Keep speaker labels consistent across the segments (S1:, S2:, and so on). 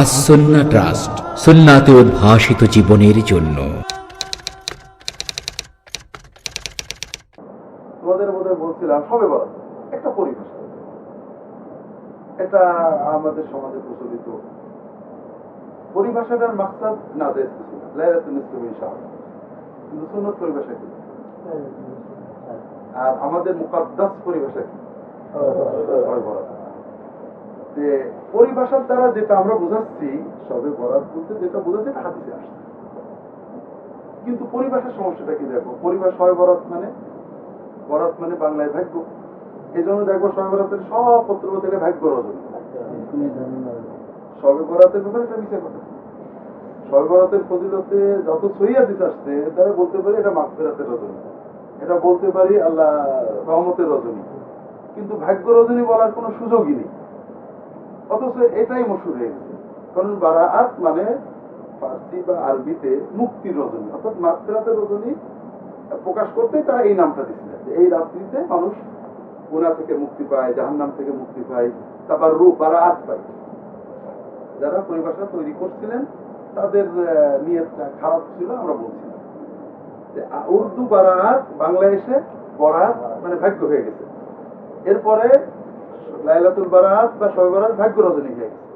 S1: আসন্না trust সুন্নাতে জীবনের জন্য।
S2: তোমাদের বলছিলাম একটা পরিভাষা এটা আমাদের সমাজে প্রচলিত। পরিভাষাটার মাকসাদ না কিছু না কিন্তু সুন্নত পরিভাষা আর আমাদের মুকাদ্দাস পরিভাষা কি? যে পরিভাষার দ্বারা যেটা আমরা বোঝাচ্ছি সবে বরাত বলতে যেটা বোঝাচ্ছি এটা হাদিসে আসছে। কিন্তু পরিভাষার সমস্যাটা কি দেখো? পরিভাষা হয় বরাত মানে? বরাত মানে বাংলায় ভাগ্য। এই জন্য দেখব সবে বরাতের সব পত্র পত্রপত্রিকা ভাগ্য রচনা। সবে বরাতের ব্যাপারে এটা মিশে কথা। সবে বরাতের ফজিলতে যত সহিয়াদিস আসছে তারা বলতে পারি এটা মাগফিরাতের রজনী। এটা বলতে পারি আল্লাহ রহমতের রজনী। কিন্তু ভাগ্য রজনী বলার কোনো সুযোগই নেই। অথচ এটাই মশুর হয়ে গেছে। কারণ বারাআত মানে ফার্সি বা আরবিতে মুক্তির রজনী। অর্থাৎ মাগফিরাতের রজনী প্রকাশ করতেই তারা এই নামটা দিচ্ছিলেন যে এই রাত্রিতে মানুষ গুণা থেকে মুক্তি পায়, জাহান্নাম থেকে মুক্তি পায় তারপর রূপ বারাআত পায়। যারা পরিভাষা তৈরি করছিলেন তাদের নিয়তটা খারাপ ছিল, আমরা বলছিলাম। যে উর্দু বারাত এসে বরাত মানে ভাগ্য হয়ে গেছে। এরপরে লাইলাতুল বারাত বা শবে বারাত ভাগ্য রজনী হয়ে গেছে।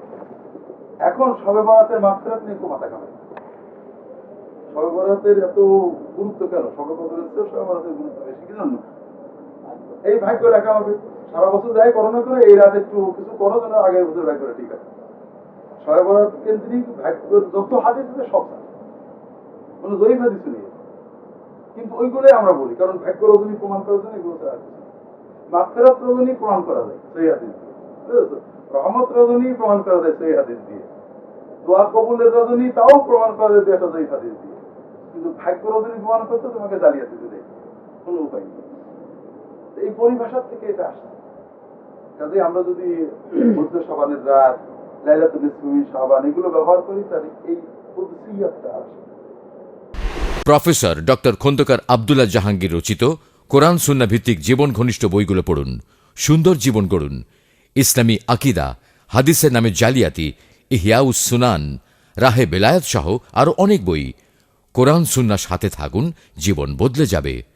S2: এখন শবে বারাতের মাত্রাত নিয়ে খুব মাথা কামাই শবে বরাতের এত গুরুত্ব কেন? শবে কদরের চেয়েও শবে বরাতের গুরুত্ব বেশি, কি জন্য? এই ভাগ্য লেখা হবে। সারা বছর যাই করোনা করে, এই রাতে একটু কিছু করো, যেন আগের বছর ভাগ্যটা ঠিক আছে শবে বরাত কেন্দ্রিক ভাগ্যের যত হাদিস আছে সব কোনো জয়ীফ হাদিস নেই। কিন্তু ওইগুলোই আমরা বলি, কারণ ভাগ্য রজনী প্রমাণ করার জন্য এগুলো ছাড়া মাফেরাত রজনী প্রমাণ করা যায় সেই হাদিস রহমত রজনী প্রমাণ করা যায় সেই হাদিস দিয়ে। দোয়া কবুলের রজনী তাও প্রমাণ করা যায় একটা জয়ীফ হাদিস দিয়ে। কিন্তু ভাগ্য রজনী প্রমাণ করতে তোমাকে জালিয়াতি দিতে কোনো উপায় নেই। এই পরিভাষার থেকে এটা আসছে। কাজে আমরা যদি মধ্য সাবানের রাত
S3: প্রফেসর ডক্টর খন্দকার আবদুল্লাহ জাহাঙ্গীর রচিত কোরআন সুন্না ভিত্তিক জীবন ঘনিষ্ঠ বইগুলো পড়ুন, সুন্দর জীবন গড়ুন। ইসলামী আকিদা, হাদিসের নামে জালিয়াতি ইহিয়াউস সুনান, রাহে বেলায়াত সহ আরও অনেক বই। কোরআন সুন্নার সাথে থাকুন, জীবন বদলে যাবে।